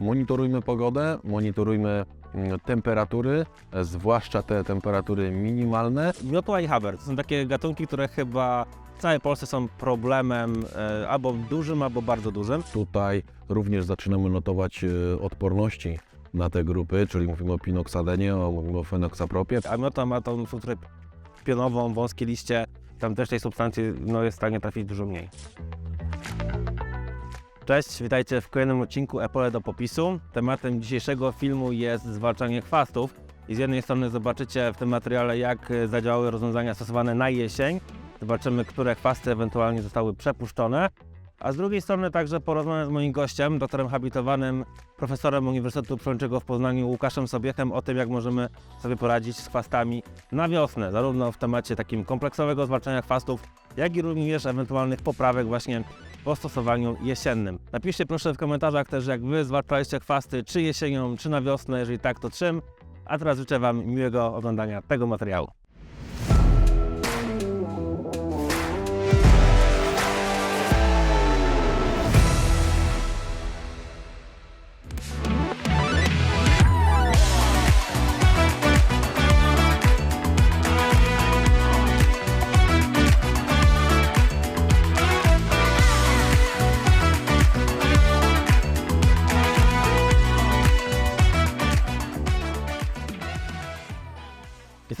Monitorujmy pogodę, monitorujmy mm, temperatury, e, zwłaszcza te temperatury minimalne. Miotła i haber to są takie gatunki, które chyba w całej Polsce są problemem e, albo dużym, albo bardzo dużym. Tutaj również zaczynamy notować e, odporności na te grupy, czyli mówimy o pinoksadenie, o, mówimy o fenoksapropie. A miota ma tą strukturę pionową, wąskie liście, tam też tej substancji no, jest w stanie trafić dużo mniej. Cześć, witajcie w kolejnym odcinku Epole do popisu. Tematem dzisiejszego filmu jest zwalczanie chwastów. I z jednej strony zobaczycie w tym materiale, jak zadziałały rozwiązania stosowane na jesień. Zobaczymy, które chwasty ewentualnie zostały przepuszczone. A z drugiej strony także porozmawiam z moim gościem, doktorem habilitowanym, profesorem Uniwersytetu Przyrodniczego w Poznaniu, Łukaszem Sobiechem, o tym, jak możemy sobie poradzić z chwastami na wiosnę, zarówno w temacie takim kompleksowego zwalczania chwastów, jak i również ewentualnych poprawek właśnie po stosowaniu jesiennym. Napiszcie proszę w komentarzach też, jak Wy zwalczaliście chwasty, czy jesienią, czy na wiosnę, jeżeli tak, to czym. A teraz życzę Wam miłego oglądania tego materiału.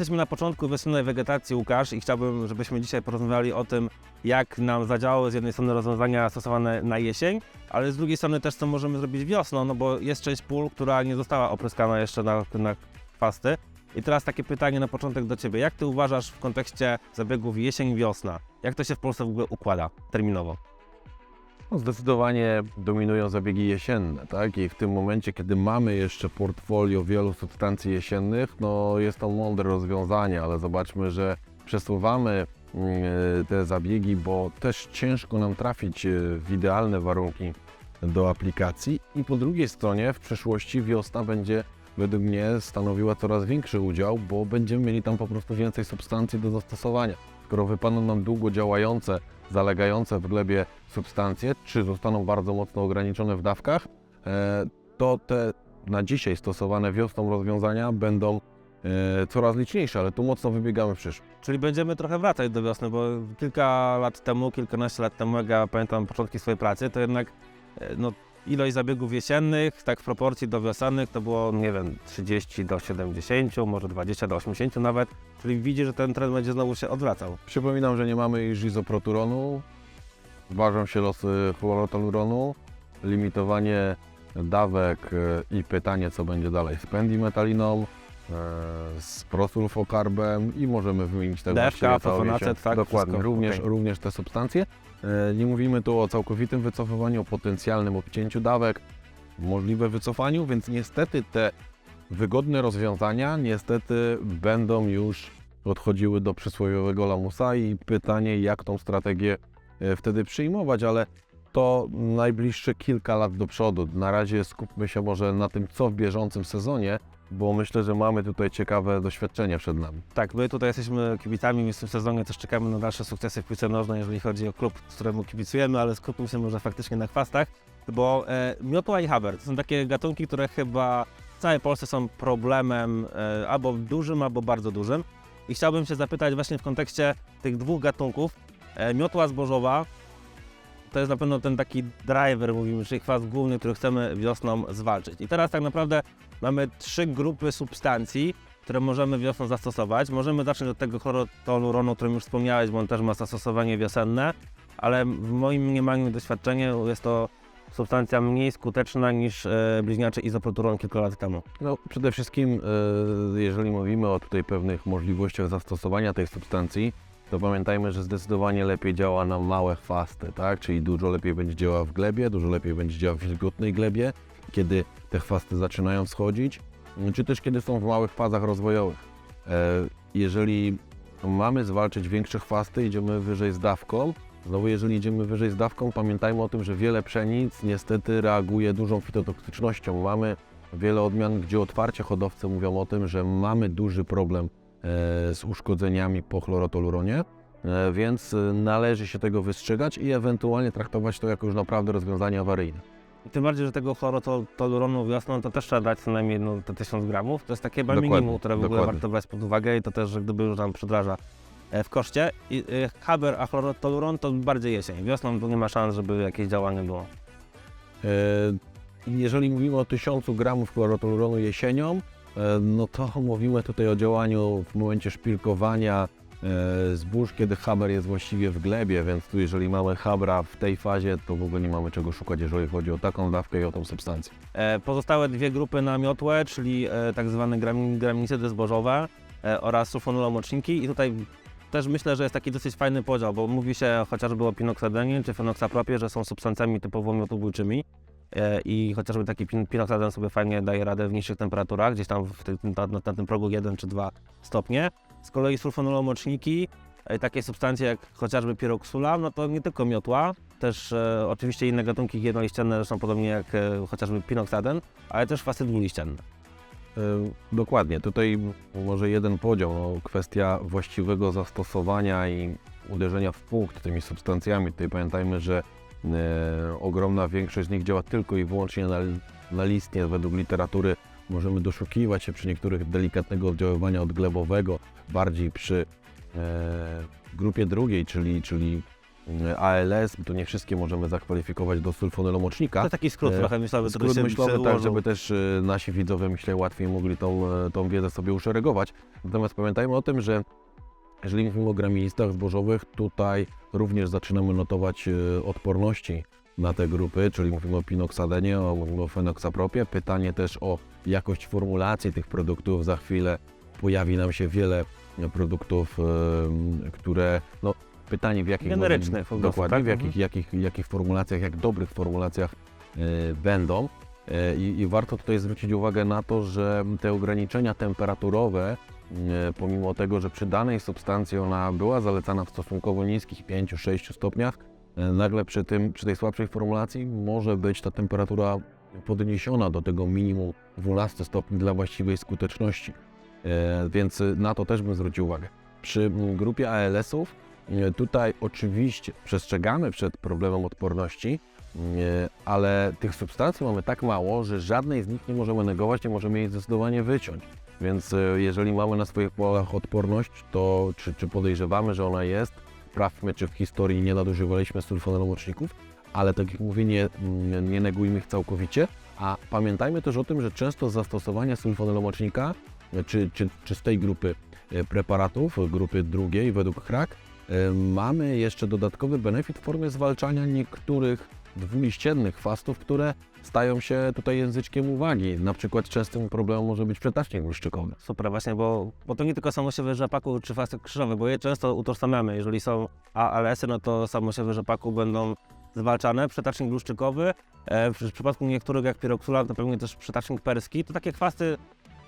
Jesteśmy na początku wiosennej wegetacji, Łukasz, i chciałbym, żebyśmy dzisiaj porozmawiali o tym, jak nam zadziałały z jednej strony rozwiązania stosowane na jesień, ale z drugiej strony też co możemy zrobić wiosną, no bo jest część pól, która nie została opryskana jeszcze na, na chwasty. I teraz takie pytanie na początek do Ciebie. Jak Ty uważasz w kontekście zabiegów jesień-wiosna? Jak to się w Polsce w ogóle układa terminowo? No, zdecydowanie dominują zabiegi jesienne, tak? I w tym momencie, kiedy mamy jeszcze portfolio wielu substancji jesiennych, no jest to mądre rozwiązanie, ale zobaczmy, że przesuwamy mm, te zabiegi, bo też ciężko nam trafić e, w idealne warunki do aplikacji. I po drugiej stronie w przyszłości wiosna będzie według mnie stanowiła coraz większy udział, bo będziemy mieli tam po prostu więcej substancji do zastosowania. Skoro wypadną nam długo działające, zalegające w glebie substancje, czy zostaną bardzo mocno ograniczone w dawkach, e, to te na dzisiaj stosowane wiosną rozwiązania będą e, coraz liczniejsze, ale tu mocno wybiegamy w przyszłość. Czyli będziemy trochę wracać do wiosny, bo kilka lat temu, kilkanaście lat temu, jak ja pamiętam początki swojej pracy, to jednak e, no, ilość zabiegów jesiennych, tak w proporcji do wiosennych, to było, nie wiem, 30 do 70, może 20 do 80 nawet. Czyli widzi, że ten trend będzie znowu się odwracał. Przypominam, że nie mamy już izoproturonu, ważą się losy chlorotoluronu, limitowanie dawek e, i pytanie, co będzie dalej z pendimetaliną, e, z prosulfokarbem i możemy wymienić te DFK, właściwie całą fosfonacet, jesień. tak, Dokładnie, również, okej. również te substancje. E, Nie mówimy tu o całkowitym wycofywaniu, o potencjalnym obcięciu dawek, możliwe wycofaniu, więc niestety te wygodne rozwiązania niestety będą już odchodziły do przysłowiowego lamusa i pytanie, jak tą strategię e, wtedy przyjmować, ale to najbliższe kilka lat do przodu. Na razie skupmy się może na tym, co w bieżącym sezonie, bo myślę, że mamy tutaj ciekawe doświadczenia przed nami. Tak, my tutaj jesteśmy kibicami, w tym sezonie też czekamy na dalsze sukcesy w piłce nożnej, jeżeli chodzi o klub, któremu kibicujemy, ale skupmy się może faktycznie na chwastach, bo e, miotła i haber to są takie gatunki, które chyba w całej Polsce są problemem e, albo dużym, albo bardzo dużym. I chciałbym się zapytać właśnie w kontekście tych dwóch gatunków. E, miotła zbożowa to jest na pewno ten taki driver, mówimy, czyli chwast główny, który chcemy wiosną zwalczyć. I teraz tak naprawdę mamy trzy grupy substancji, które możemy wiosną zastosować. Możemy zacząć od tego chlorotoluronu, o którym już wspomniałeś, bo on też ma zastosowanie wiosenne, ale w moim mniemaniu doświadczeniu jest to substancja mniej skuteczna niż e, bliźniaczy izoproturon kilka lat temu. No, przede wszystkim, e, jeżeli mówimy o tutaj pewnych możliwościach zastosowania tej substancji, to pamiętajmy, że zdecydowanie lepiej działa na małe chwasty, tak? Czyli dużo lepiej będzie działała w glebie, dużo lepiej będzie działała w wilgotnej glebie, kiedy te chwasty zaczynają schodzić, czy też kiedy są w małych fazach rozwojowych. E, Jeżeli mamy zwalczyć większe chwasty, idziemy wyżej z dawką. Znowu, jeżeli idziemy wyżej z dawką, pamiętajmy o tym, że wiele pszenic niestety reaguje dużą fitotoksycznością. Mamy wiele odmian, gdzie otwarcie hodowcy mówią o tym, że mamy duży problem z uszkodzeniami po chlorotoluronie, e, więc e, należy się tego wystrzegać i ewentualnie traktować to jako już naprawdę rozwiązanie awaryjne. Tym bardziej, że tego chlorotoluronu wiosną to też trzeba dać co najmniej no, te 1000 gramów. To jest takie chyba minimum, które w ogóle dokładnie. warto brać pod uwagę i to też, że gdyby już tam przedraża e, w koszcie. I e, haber, a chlorotoluron to bardziej jesień. Wiosną tu nie ma szans, żeby jakieś działanie było. E, Jeżeli mówimy o 1000 gramów chlorotoluronu jesienią, e, no to mówimy tutaj o działaniu w momencie szpilkowania e, zbóż, kiedy haber jest właściwie w glebie, więc tu jeżeli mamy habra w tej fazie, to w ogóle nie mamy czego szukać, jeżeli chodzi o taką dawkę i o tą substancję. E, Pozostałe dwie grupy na miotłę, czyli e, tak zwane gramin- graminicydy zbożowe e, oraz sulfonylomoczniki i tutaj też myślę, że jest taki dosyć fajny podział, bo mówi się chociażby o pinoksadenie czy fenoksapropie, że są substancjami typowo miotobójczymi e, i chociażby taki pinoksaden sobie fajnie daje radę w niższych temperaturach, gdzieś tam w tym, na, na, tym progu 1 czy 2 stopnie. Z kolei sulfonylomoczniki, e, takie substancje jak chociażby piroksula, no to nie tylko miotła, też e, oczywiście inne gatunki jednoliścienne, zresztą podobnie jak e, chociażby pinoksaden, ale też fasy dwuliścienne. E, Dokładnie, tutaj może jeden podział, no, kwestia właściwego zastosowania i uderzenia w punkt tymi substancjami. Tutaj pamiętajmy, że e, ogromna większość z nich działa tylko i wyłącznie na, na listnie. Według literatury możemy doszukiwać się przy niektórych delikatnego oddziaływania odglebowego, bardziej przy e, grupie drugiej, czyli, czyli e, ALS, to nie wszystkie możemy zakwalifikować do sulfonylomocznika. To taki skrót E, trochę myślowy, Skrót się myślowy, tak, żeby też e, nasi widzowie, myślę, łatwiej mogli tą, e, tą wiedzę sobie uszeregować. Natomiast pamiętajmy o tym, że jeżeli mówimy o graministach zbożowych, tutaj również zaczynamy notować e, odporności na te grupy, czyli mówimy o pinoksadenie, o, mówimy o fenoksapropie. Pytanie też o jakość formulacji tych produktów. Za chwilę pojawi nam się wiele e, produktów, e, które, no pytanie w jakich... Generycznych Dokładnie, tak? w jakich, jakich, jakich formulacjach, jak dobrych formulacjach będą. I, warto tutaj zwrócić uwagę na to, że te ograniczenia temperaturowe, pomimo tego, że przy danej substancji ona była zalecana w stosunkowo niskich 5-6 stopniach, e, nagle przy, tym, przy tej słabszej formulacji może być ta temperatura podniesiona do tego minimum 12 stopni dla właściwej skuteczności. E, Więc na to też bym zwrócił uwagę. Przy grupie ALS-ów e, tutaj oczywiście przestrzegamy przed problemem odporności, ale tych substancji mamy tak mało, że żadnej z nich nie możemy negować, nie możemy jej zdecydowanie wyciąć. Więc e, jeżeli mamy na swoich polach odporność, to czy, czy podejrzewamy, że ona jest, sprawdźmy, czy w historii nie nadużywaliśmy sulfonylomoczników, ale tak jak mówię, nie, nie negujmy ich całkowicie, a pamiętajmy też o tym, że często zastosowanie sulfonylomocznika, e, czy, czy, czy z tej grupy e, preparatów, grupy drugiej według HRAK, mamy jeszcze dodatkowy benefit w formie zwalczania niektórych dwuliściennych chwastów, które stają się tutaj języczkiem uwagi. Na przykład częstym problemem może być przetacznik błyszczykowy. Super, właśnie, bo, bo to nie tylko samosiewy rzepaku czy fasy krzyżowe, bo je często utożsamiamy. Jeżeli są ALS-y, no to samosiewy rzepaku będą zwalczane. Przetacznik bluszczykowy, e, w, w przypadku niektórych jak piroksula, to pewnie też przetacznik perski, to takie chwasty,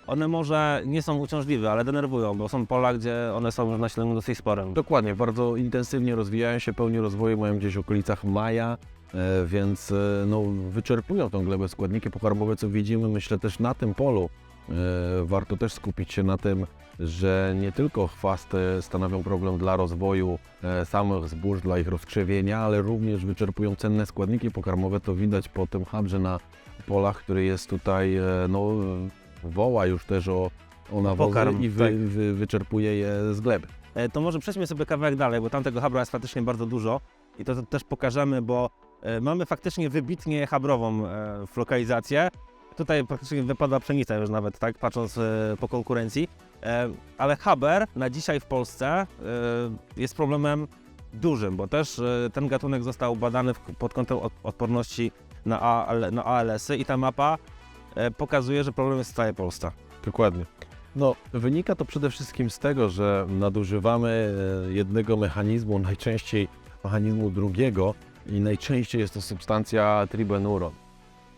one może nie są uciążliwe, ale denerwują, bo są pola, gdzie one są już nasilone dosyć sporym. Dokładnie, bardzo intensywnie rozwijają się, pełni rozwoju mają gdzieś w okolicach maja, więc e, no, wyczerpują tą glebę składniki pokarmowe, co widzimy, myślę też na tym polu. e, Warto też skupić się na tym, że nie tylko chwasty stanowią problem dla rozwoju e, samych zbóż, dla ich rozkrzewienia, ale również wyczerpują cenne składniki pokarmowe. To widać po tym habrze na polach, który jest tutaj, e, no, woła już też o, o nawozy Pokarm, i wy, tak. wy, wyczerpuje je z gleby. E, To może przejdźmy sobie kawałek dalej, bo tam tego habra jest faktycznie bardzo dużo i to, to też pokażemy, bo e, mamy faktycznie wybitnie habrową e, lokalizację. Tutaj praktycznie wypada pszenica już nawet, tak, patrząc e, po konkurencji. E, Ale haber na dzisiaj w Polsce e, jest problemem dużym, bo też e, ten gatunek został badany w- pod kątem od- odporności na, AL, na ALS-y i ta mapa e, pokazuje, że problem jest w całej Polsce. Dokładnie. No, wynika to przede wszystkim z tego, że nadużywamy e, jednego mechanizmu, najczęściej mechanizmu drugiego i najczęściej jest to substancja tribenuron.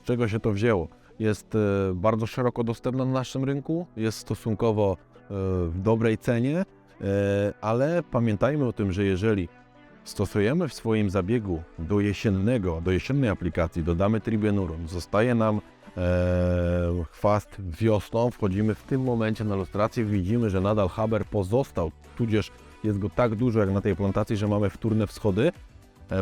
Z czego się to wzięło? Jest e, bardzo szeroko dostępna na naszym rynku, jest stosunkowo e, w dobrej cenie, e, ale pamiętajmy o tym, że jeżeli stosujemy w swoim zabiegu do jesiennego, do jesiennej aplikacji, dodamy tribenuron, zostaje nam chwast wiosną, wchodzimy w tym momencie na lustrację, widzimy, że nadal haber pozostał, tudzież jest go tak dużo jak na tej plantacji, że mamy wtórne wschody,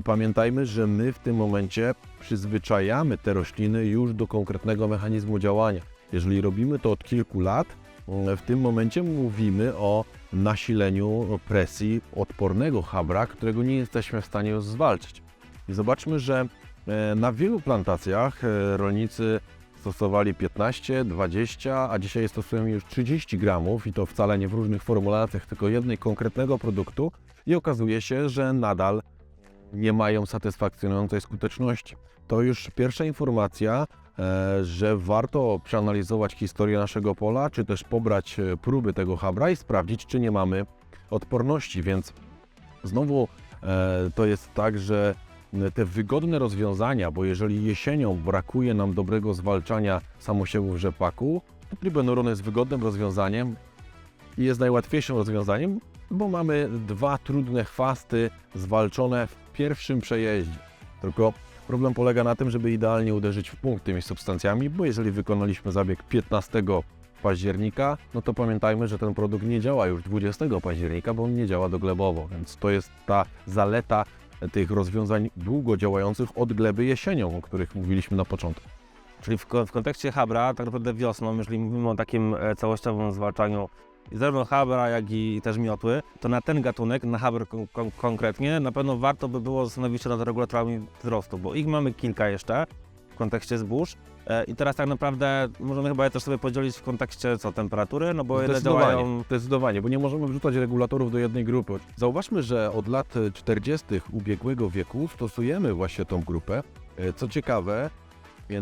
pamiętajmy, że my w tym momencie przyzwyczajamy te rośliny już do konkretnego mechanizmu działania. Jeżeli robimy to od kilku lat, mm, w tym momencie mówimy o nasileniu presji odpornego habra, którego nie jesteśmy w stanie zwalczyć. I zobaczmy, że e, na wielu plantacjach e, rolnicy stosowali 15, 20, a dzisiaj stosują już 30 gramów i to wcale nie w różnych formulacjach, tylko jednej konkretnego produktu i okazuje się, że nadal nie mają satysfakcjonującej skuteczności. To już pierwsza informacja, e, że warto przeanalizować historię naszego pola, czy też pobrać e, próby tego habra i sprawdzić, czy nie mamy odporności, więc znowu e, to jest tak, że te wygodne rozwiązania, bo jeżeli jesienią brakuje nam dobrego zwalczania samosiewów rzepaku, to Tribenuron jest wygodnym rozwiązaniem i jest najłatwiejszym rozwiązaniem, bo mamy dwa trudne chwasty zwalczone w pierwszym przejeździe. Tylko problem polega na tym, żeby idealnie uderzyć w punkt tymi substancjami, bo jeżeli wykonaliśmy zabieg 15 października, no to pamiętajmy, że ten produkt nie działa już 20 października, bo on nie działa doglebowo, więc to jest ta zaleta tych rozwiązań długo działających od gleby jesienią, o których mówiliśmy na początku. Czyli w, w kontekście Habra, tak naprawdę wiosną, jeżeli mówimy o takim e, całościowym zwalczaniu zarówno Habra, jak i też miotły, to na ten gatunek, na Habr kon- kon- konkretnie, na pewno warto by było zastanowić się nad regulatorami wzrostu, bo ich mamy kilka jeszcze w kontekście zbóż. E, I teraz tak naprawdę możemy chyba je też sobie podzielić w kontekście co, temperatury, no bo jedne działają... zdecydowanie, bo nie możemy wrzucać regulatorów do jednej grupy. Zauważmy, że od lat 40. ubiegłego wieku stosujemy właśnie tą grupę. E, Co ciekawe,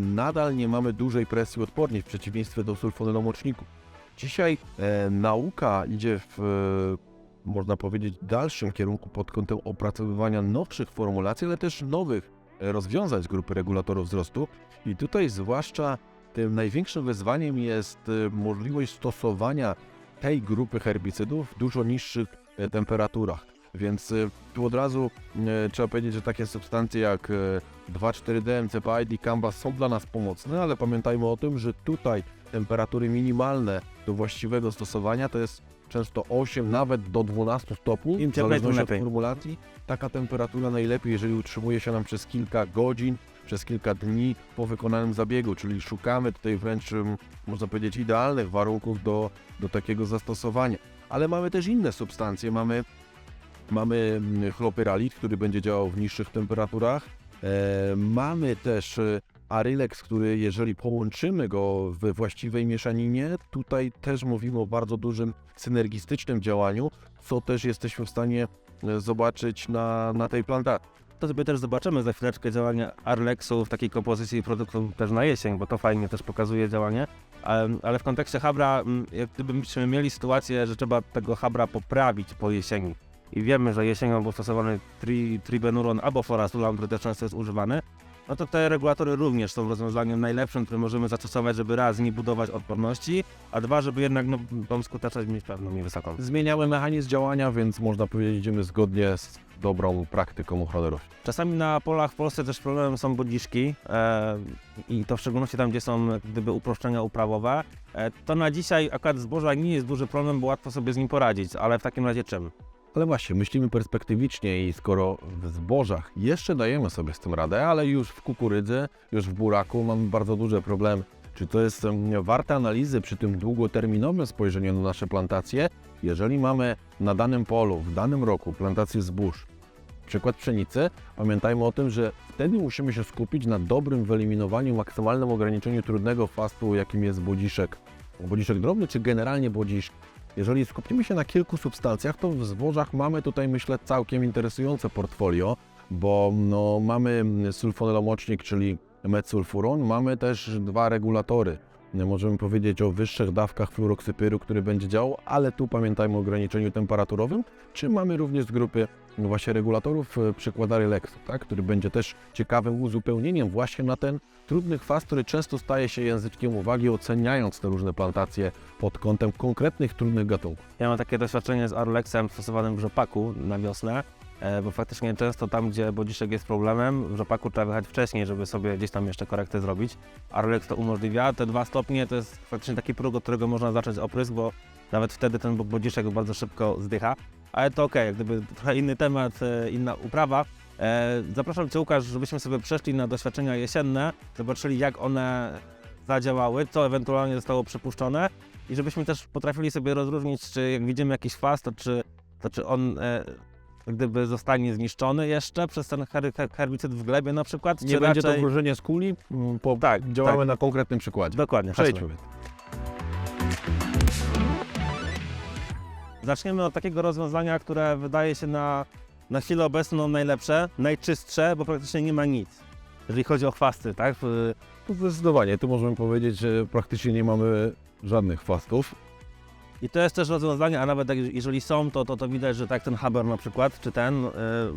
nadal nie mamy dużej presji odpornej w przeciwieństwie do sulfonylomoczników. Dzisiaj e, nauka idzie w, e, można powiedzieć, dalszym kierunku pod kątem opracowywania nowszych formulacji, ale też nowych e, rozwiązań z grupy regulatorów wzrostu. I tutaj zwłaszcza tym największym wyzwaniem jest e, możliwość stosowania tej grupy herbicydów w dużo niższych e, temperaturach. Więc tu od razu trzeba powiedzieć, że takie substancje jak e, 2,4-D, MCPA i dicamba są dla nas pomocne, ale pamiętajmy o tym, że tutaj temperatury minimalne do właściwego stosowania to jest często 8, nawet do 12 stopni, w zależności od formulacji. Taka temperatura najlepiej, jeżeli utrzymuje się nam przez kilka godzin, przez kilka dni po wykonanym zabiegu, czyli szukamy tutaj wręcz, można powiedzieć, idealnych warunków do, do takiego zastosowania. Ale mamy też inne substancje, mamy, mamy mm, chlopyralit, który będzie działał w niższych temperaturach, e, mamy też e, Arylex, który jeżeli połączymy go we właściwej mieszaninie, tutaj też mówimy o bardzo dużym synergistycznym działaniu, co też jesteśmy w stanie e, zobaczyć na, na tej plantacji. To sobie też zobaczymy za chwileczkę działanie Arlexu w takiej kompozycji produktów też na jesień, bo to fajnie też pokazuje działanie. Ale, w kontekście Habra, jak gdybyśmy mieli sytuację, że trzeba tego Habra poprawić po jesieni i wiemy, że jesienią był stosowany tri, tribenuron albo florastulam, który też często jest używany, no to te regulatory również są rozwiązaniem najlepszym, które możemy zastosować, żeby raz nie budować odporności, a dwa, żeby jednak no, tą skuteczność mieć pewną i wysoką. Zmieniamy mechanizm działania, więc można powiedzieć, idziemy zgodnie z dobrą praktyką ochrony roślin. Czasami na polach w Polsce też problemem są bodziszki e, i to w szczególności tam, gdzie są gdyby uproszczenia uprawowe. E, to na dzisiaj akurat zboża nie jest duży problem, bo łatwo sobie z nim poradzić, ale w takim razie czym? Ale właśnie, myślimy perspektywicznie i skoro w zbożach jeszcze dajemy sobie z tym radę, ale już w kukurydzy, już w buraku mamy bardzo duże problemy. Czy to jest warte analizy przy tym długoterminowym spojrzeniu na nasze plantacje? Jeżeli mamy na danym polu, w danym roku plantację zbóż, przykład pszenicy, pamiętajmy o tym, że wtedy musimy się skupić na dobrym wyeliminowaniu, maksymalnym ograniczeniu trudnego chwastu, jakim jest bodziszek. Bodziszek drobny, czy generalnie bodziszek. Jeżeli skupimy się na kilku substancjach, to w zbożach mamy tutaj, myślę, całkiem interesujące portfolio, bo no, mamy sulfonylomocznik, czyli metsulfuron, mamy też dwa regulatory. Możemy powiedzieć o wyższych dawkach fluoroksypyru, który będzie działał, ale tu pamiętajmy o ograniczeniu temperaturowym, czy mamy również z grupy właśnie regulatorów e, przykład Arylexu, tak, który będzie też ciekawym uzupełnieniem właśnie na ten trudny chwast, który często staje się języczkiem uwagi, oceniając te różne plantacje pod kątem konkretnych, trudnych gatunków. Ja mam takie doświadczenie z Arlexem stosowanym w rzepaku na wiosnę, e, bo faktycznie często tam, gdzie bodziszek jest problemem, w rzepaku trzeba wyjechać wcześniej, żeby sobie gdzieś tam jeszcze korektę zrobić. Arlex to umożliwia. Te dwa stopnie to jest faktycznie taki próg, od którego można zacząć oprysk, bo nawet wtedy ten bo- bodziszek bardzo szybko zdycha. Ale to okej, jak gdyby trochę inny temat, e, inna uprawa. E, zapraszam Cię Łukasz, żebyśmy sobie przeszli na doświadczenia jesienne, zobaczyli jak one zadziałały, co ewentualnie zostało przepuszczone i żebyśmy też potrafili sobie rozróżnić, czy jak widzimy jakiś fast, to czy, to czy on e, gdyby zostanie zniszczony jeszcze przez ten her, her, herbicyd w glebie na przykład, Nie będzie to raczej... wróżenie z kuli, mm, po, Tak, działamy tak. na konkretnym przykładzie. Dokładnie, chodźmy. Przejdźmy. Zaczniemy od takiego rozwiązania, które wydaje się na, na chwilę obecną najlepsze, najczystsze, bo praktycznie nie ma nic. Jeżeli chodzi o chwasty, tak? To Zdecydowanie, tu możemy powiedzieć, że praktycznie nie mamy żadnych fastów. I to jest też rozwiązanie, a nawet jak, jeżeli są, to, to, to widać, że tak ten Haber na przykład, czy ten, y,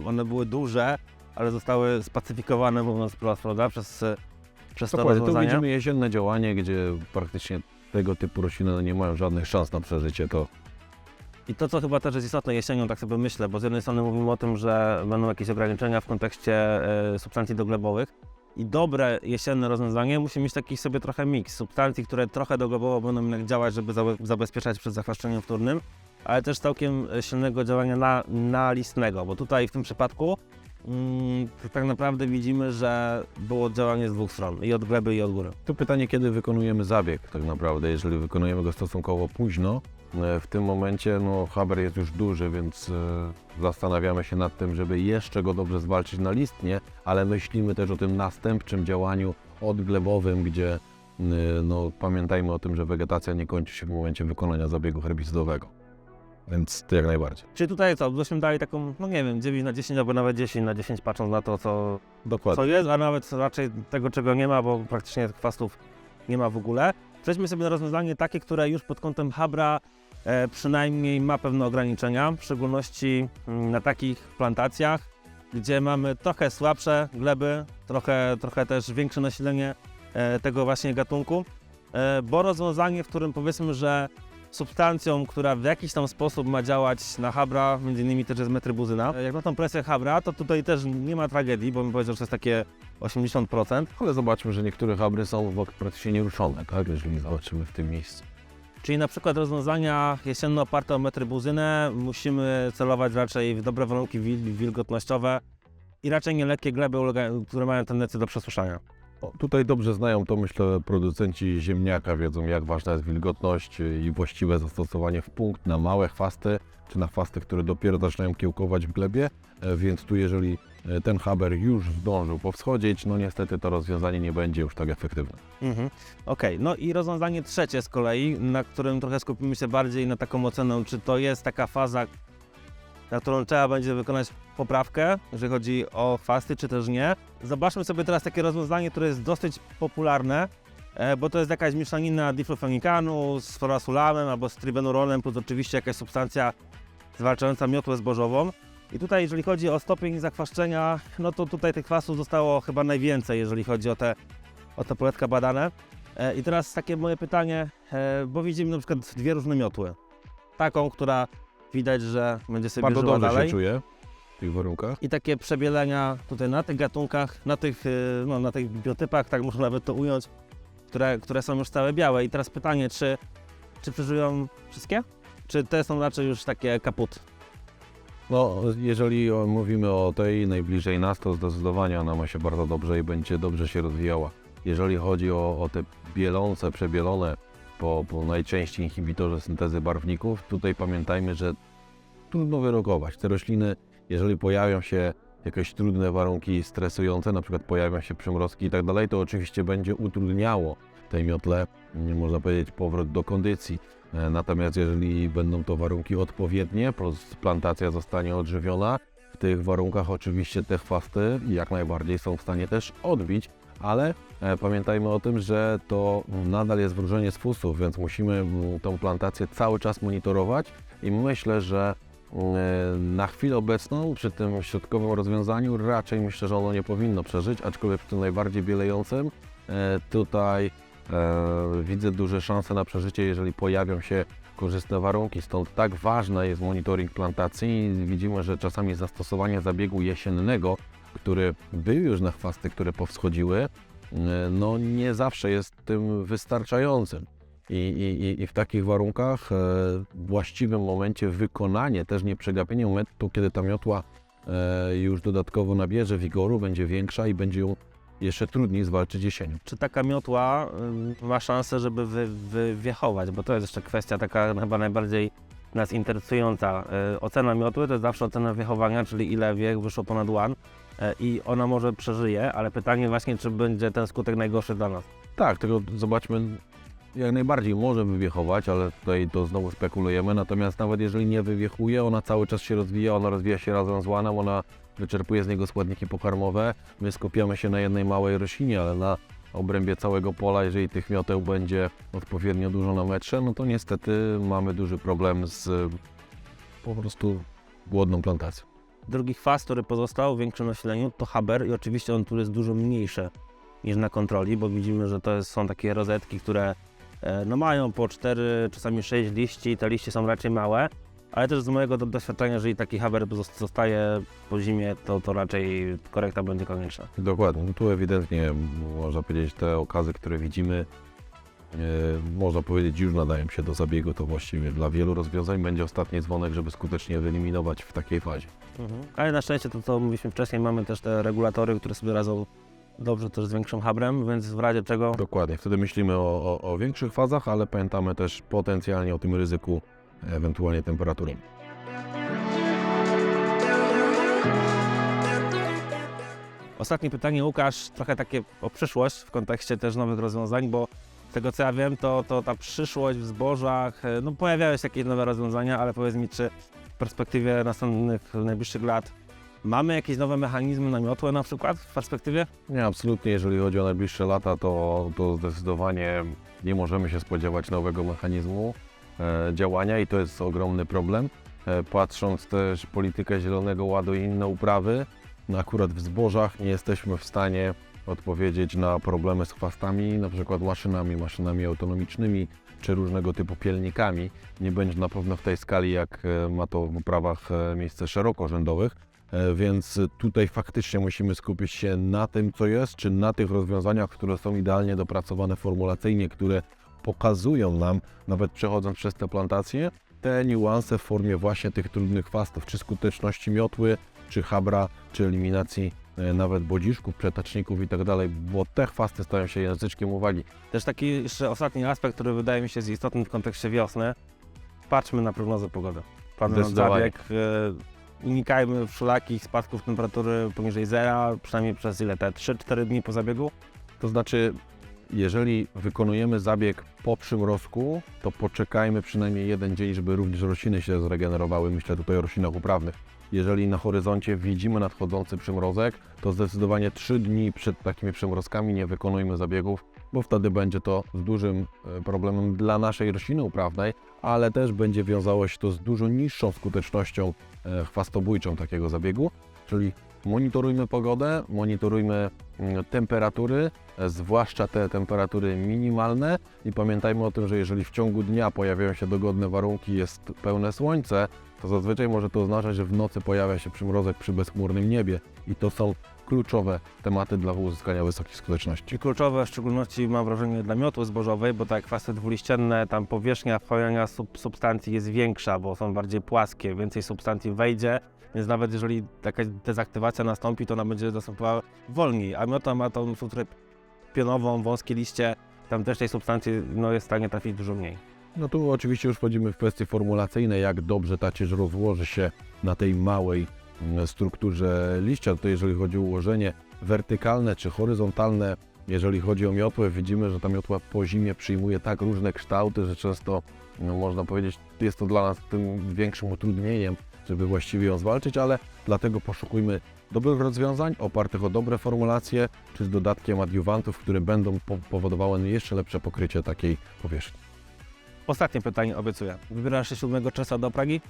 one były duże, ale zostały spacyfikowane, mówiąc wprost, prawda, przez, przez to Dokładnie, tu rozwiązanie. widzimy jesienne działanie, gdzie praktycznie tego typu rośliny nie mają żadnych szans na przeżycie. To I to, co chyba też jest istotne jesienią, tak sobie myślę, bo z jednej strony mówimy o tym, że będą jakieś ograniczenia w kontekście e, substancji doglebowych i dobre jesienne rozwiązanie musi mieć taki sobie trochę miks substancji, które trochę doglebowo będą jednak działać, żeby zabe- zabezpieczać przed zachwaszczeniem wtórnym, ale też całkiem silnego działania na, nalistnego, bo tutaj w tym przypadku mm, tak naprawdę widzimy, że było działanie z dwóch stron, i od gleby, i od góry. Tu pytanie, kiedy wykonujemy zabieg tak naprawdę. Jeżeli wykonujemy go stosunkowo późno, w tym momencie no, Haber jest już duży, więc e, zastanawiamy się nad tym, żeby jeszcze go dobrze zwalczyć na listnie, ale myślimy też o tym następczym działaniu odglebowym, gdzie e, no, pamiętajmy o tym, że wegetacja nie kończy się w momencie wykonania zabiegu herbicydowego. Więc to jak najbardziej. Czyli tutaj co, byśmy dali taką, no nie wiem, 9 na 10 albo nawet 10 na 10 patrząc na to, co, Dokładnie. co jest, a nawet raczej tego, czego nie ma, bo praktycznie chwastów nie ma w ogóle. Przejdźmy sobie na rozwiązanie takie, które już pod kątem Habra e, przynajmniej ma pewne ograniczenia, w szczególności mm, na takich plantacjach, gdzie mamy trochę słabsze gleby, trochę, trochę też większe nasilenie e, tego właśnie gatunku, e, bo rozwiązanie, w którym powiedzmy, że substancją, która w jakiś tam sposób ma działać na Habra, między innymi też jest metrybuzyna. Jak na tą presję Habra, to tutaj też nie ma tragedii, bo bym powiedział, że to jest takie 80%. Ale zobaczmy, że niektóre Habry są w- praktycznie nieruszone, tak? jeżeli zobaczymy w tym miejscu. Czyli na przykład rozwiązania jesienne oparte o metrybuzynę musimy celować raczej w dobre warunki wil- wilgotnościowe i raczej nie lekkie gleby, które mają tendencję do przesuszania. O, tutaj dobrze znają to, myślę, producenci ziemniaka, wiedzą jak ważna jest wilgotność i właściwe zastosowanie w punkt na małe chwasty, czy na chwasty, które dopiero zaczynają kiełkować w glebie, E, więc tu jeżeli ten haber już zdążył powschodzić, no niestety to rozwiązanie nie będzie już tak efektywne. Mhm. Okej, no i rozwiązanie trzecie z kolei, na którym trochę skupimy się bardziej na taką ocenę, czy to jest taka faza, na którą trzeba będzie wykonać poprawkę, jeżeli chodzi o fasty, czy też nie. Zobaczmy sobie teraz takie rozwiązanie, które jest dosyć popularne, e, bo to jest jakaś mieszanina diflufenikanu z forasulamem albo z tribenuronem, plus oczywiście jakaś substancja zwalczająca miotłę zbożową. I tutaj, jeżeli chodzi o stopień zakwaszczenia, no to tutaj tych kwasów zostało chyba najwięcej, jeżeli chodzi o te, o te poletka badane. E, I teraz takie moje pytanie, e, bo widzimy na przykład dwie różne miotły. Taką, która widać, że będzie sobie Bardzo dobrze dalej. się czuje w tych warunkach. I takie przebielenia tutaj na tych gatunkach, na tych, y, no, na tych biotypach, tak można nawet to ująć, które, które są już całe białe. I teraz pytanie, czy, czy przeżyją wszystkie? Czy te są raczej już takie kaput? No, jeżeli mówimy o tej najbliżej nas, to zdecydowanie ona ma się bardzo dobrze i będzie dobrze się rozwijała. Jeżeli chodzi o, o te bielące, przebielone po, po najczęściej inhibitorze syntezy barwników, tutaj pamiętajmy, że trudno wyrokować. Te rośliny, jeżeli pojawią się jakieś trudne warunki stresujące, na przykład pojawią się przymrozki i tak dalej, to oczywiście będzie utrudniało tej miotle, można powiedzieć, powrót do kondycji. E, Natomiast jeżeli będą to warunki odpowiednie, plantacja zostanie odżywiona, w tych warunkach oczywiście te chwasty jak najbardziej są w stanie też odbić, ale e, pamiętajmy o tym, że to nadal jest wróżenie z fusów, więc musimy tą plantację cały czas monitorować i myślę, że mm, na chwilę obecną przy tym środkowym rozwiązaniu raczej myślę, że ono nie powinno przeżyć, aczkolwiek przy tym najbardziej bielejącym e, tutaj e, widzę duże szanse na przeżycie, jeżeli pojawią się korzystne warunki. Stąd tak ważny jest monitoring plantacji. Widzimy, że czasami zastosowanie zabiegu jesiennego, który był już na chwasty, które powschodziły, e, no nie zawsze jest tym wystarczającym. I, i, i w takich warunkach e, w właściwym momencie wykonanie, też nie przegapienie momentu, kiedy ta miotła e, już dodatkowo nabierze wigoru, będzie większa i będzie ją jeszcze trudniej zwalczyć jesienią. Czy taka miotła y, ma szansę, żeby wy, wywiechować? Bo to jest jeszcze kwestia taka chyba najbardziej nas interesująca. Y, Ocena miotły to jest zawsze ocena wiechowania, czyli ile wiech wyszło ponad łan y, i ona może przeżyje, ale pytanie właśnie, czy będzie ten skutek najgorszy dla nas. Tak, tylko zobaczmy, jak najbardziej może wywiechować, ale tutaj to znowu spekulujemy, natomiast nawet jeżeli nie wywiechuje, ona cały czas się rozwija, ona rozwija się razem z łanem, ona wyczerpuje z niego składniki pokarmowe, my skupiamy się na jednej małej roślinie, ale na obrębie całego pola, jeżeli tych mioteł będzie odpowiednio dużo na metrze, no to niestety mamy duży problem z po prostu głodną plantacją. Drugi chwast, który pozostał w większym nasileniu, to haber i oczywiście on tu jest dużo mniejszy niż na kontroli, bo widzimy, że to są takie rozetki, które e, no mają po 4, czasami 6 liści, te liście są raczej małe, ale też z mojego do- doświadczenia, jeżeli taki haber zos- zostaje po zimie, to, to raczej korekta będzie konieczna. Dokładnie. No tu ewidentnie można powiedzieć te okazy, które widzimy, e, można powiedzieć już nadają się do zabiegu. To właściwie dla wielu rozwiązań będzie ostatni dzwonek, żeby skutecznie wyeliminować w takiej fazie. Ale na szczęście to, co mówiliśmy wcześniej, mamy też te regulatory, które sobie radzą dobrze też z większym habrem, więc w razie czego Dokładnie. Wtedy myślimy o, o, o większych fazach, ale pamiętamy też potencjalnie o tym ryzyku ewentualnie temperatury. Ostatnie pytanie, Łukasz, trochę takie o przyszłość w kontekście też nowych rozwiązań, bo z tego co ja wiem, to, to ta przyszłość w zbożach, e, no pojawiają się jakieś nowe rozwiązania, ale powiedz mi, czy w perspektywie następnych, najbliższych lat mamy jakieś nowe mechanizmy na miotłę na przykład w perspektywie? Nie, absolutnie. Jeżeli chodzi o najbliższe lata, to, to zdecydowanie nie możemy się spodziewać nowego mechanizmu działania i to jest ogromny problem. E, patrząc też politykę Zielonego Ładu i inne uprawy, no akurat w zbożach nie jesteśmy w stanie odpowiedzieć na problemy z chwastami, na przykład maszynami, maszynami autonomicznymi czy różnego typu pielnikami. Nie będzie na pewno w tej skali, jak e, ma to w uprawach e, miejsce szerokorzędowych. E, Więc tutaj faktycznie musimy skupić się na tym, co jest, czy na tych rozwiązaniach, które są idealnie dopracowane formulacyjnie, które pokazują nam, nawet przechodząc przez te plantacje, te niuanse w formie właśnie tych trudnych fastów, czy skuteczności miotły, czy habra, czy eliminacji e, nawet bodziszków, przetaczników i tak dalej, bo te chwasty stają się języczkiem uwagi. Też taki jeszcze ostatni aspekt, który wydaje mi się jest istotny w kontekście wiosny. Patrzmy na prognozę pogody. Planując Zdecydowanie. zabieg, unikajmy wszelakich spadków temperatury poniżej zera, przynajmniej przez ile te 3-4 dni po zabiegu. To znaczy, jeżeli wykonujemy zabieg po przymrozku, to poczekajmy przynajmniej jeden dzień, żeby również rośliny się zregenerowały. Myślę tutaj o roślinach uprawnych. Jeżeli na horyzoncie widzimy nadchodzący przymrozek, to zdecydowanie 3 dni przed takimi przymrozkami nie wykonujmy zabiegów, bo wtedy będzie to z dużym e, problemem dla naszej rośliny uprawnej, ale też będzie wiązało się to z dużo niższą skutecznością e, chwastobójczą takiego zabiegu, czyli monitorujmy pogodę, monitorujmy mm, temperatury, e, zwłaszcza te temperatury minimalne i pamiętajmy o tym, że jeżeli w ciągu dnia pojawiają się dogodne warunki, jest pełne słońce, to zazwyczaj może to oznaczać, że w nocy pojawia się przymrozek przy bezchmurnym niebie i to są kluczowe tematy dla uzyskania wysokich skuteczności. I kluczowe w szczególności mam wrażenie dla miotły zbożowej, bo tak kwasty dwuliścienne, tam powierzchnia wchłaniania sub, substancji jest większa, bo są bardziej płaskie, więcej substancji wejdzie, więc nawet jeżeli taka dezaktywacja nastąpi, to ona będzie następowała wolniej, a miota ma tą strukturę pionową, wąskie liście, tam też tej substancji no, jest w stanie trafić dużo mniej. No tu oczywiście już wchodzimy w kwestie formulacyjne, jak dobrze ta rozłoży się na tej małej mm, strukturze liścia. To jeżeli chodzi o ułożenie wertykalne czy horyzontalne, jeżeli chodzi o miotłę, widzimy, że ta miotła po zimie przyjmuje tak różne kształty, że często no, można powiedzieć, jest to dla nas tym większym utrudnieniem, żeby właściwie ją zwalczyć, ale dlatego poszukujmy dobrych rozwiązań opartych o dobre formulacje, czy z dodatkiem adiuwantów, które będą po- powodowały jeszcze lepsze pokrycie takiej powierzchni. Ostatnie pytanie obiecuję. Wybierasz się 7 czerwca do Pragi?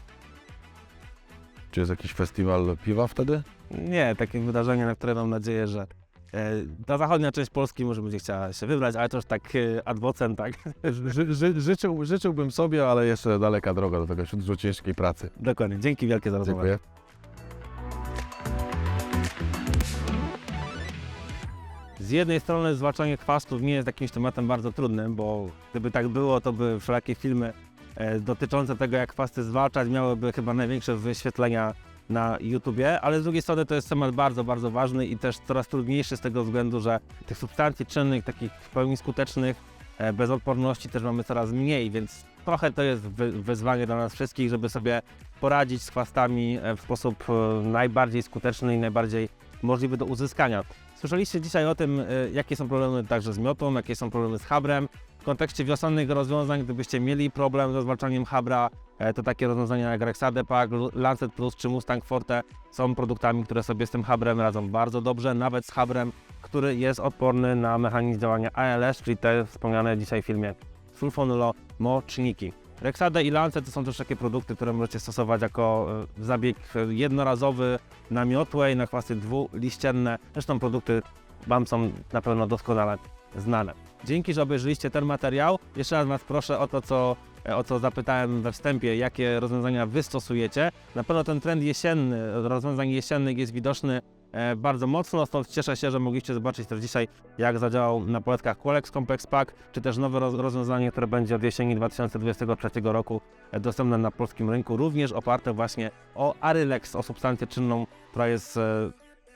Czy jest jakiś festiwal piwa wtedy? Nie, takie wydarzenie, na które mam nadzieję, że ta zachodnia część Polski może będzie chciała się wybrać, ale to już tak e, ad vocem, tak? Ży, ży, życzył, życzyłbym sobie, ale jeszcze daleka droga do tego, dużo ciężkiej pracy. Dokładnie. Dzięki wielkie za rozmowę. Dziękuję. Z jednej strony zwalczanie chwastów nie jest jakimś tematem bardzo trudnym, bo gdyby tak było, to by wszelakie filmy e, dotyczące tego, jak chwasty zwalczać, miałyby chyba największe wyświetlenia na YouTubie, ale z drugiej strony to jest temat bardzo, bardzo ważny i też coraz trudniejszy z tego względu, że tych substancji czynnych, takich w pełni skutecznych, e, bez odporności też mamy coraz mniej, więc trochę to jest wy, wyzwanie dla nas wszystkich, żeby sobie poradzić z chwastami e, w sposób e, najbardziej skuteczny i najbardziej możliwy do uzyskania. Słyszeliście dzisiaj o tym, jakie są problemy także z miotą, jakie są problemy z habrem. W kontekście wiosennych rozwiązań, gdybyście mieli problem ze zwalczaniem habra, e, to takie rozwiązania jak Rexade Pack, Lancet Plus czy Mustang Forte są produktami, które sobie z tym habrem radzą bardzo dobrze, nawet z habrem, który jest odporny na mechanizm działania ALS, czyli te wspomniane dzisiaj w filmie sulfonylomoczniki. Rexade i Lancet to są też takie produkty, które możecie stosować jako e, zabieg jednorazowy na miotłę i na chwasty dwuliścienne. Zresztą produkty Wam są na pewno doskonale znane. Dzięki, że obejrzeliście ten materiał. Jeszcze raz Was proszę o to, co, e, o co zapytałem we wstępie, jakie rozwiązania Wy stosujecie. Na pewno ten trend jesienny, rozwiązań jesiennych jest widoczny e, bardzo mocno, stąd cieszę się, że mogliście zobaczyć też dzisiaj, jak zadziałał na poletkach Qualex Complex Pack, czy też nowe roz- rozwiązanie, które będzie od jesieni 2023 roku e, dostępne na polskim rynku, również oparte właśnie o Arylex, o substancję czynną, która jest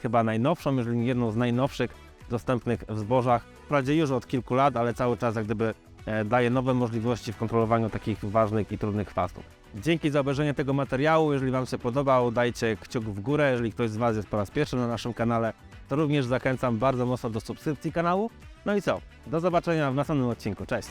chyba najnowszą, jeżeli nie jedną z najnowszych dostępnych w zbożach. Wprawdzie już od kilku lat, ale cały czas jak gdyby e, daje nowe możliwości w kontrolowaniu takich ważnych i trudnych chwastów. Dzięki za obejrzenie tego materiału. Jeżeli Wam się podobał, dajcie kciuk w górę. Jeżeli ktoś z Was jest po raz pierwszy na naszym kanale, to również zachęcam bardzo mocno do subskrypcji kanału. No i co? Do zobaczenia w następnym odcinku. Cześć!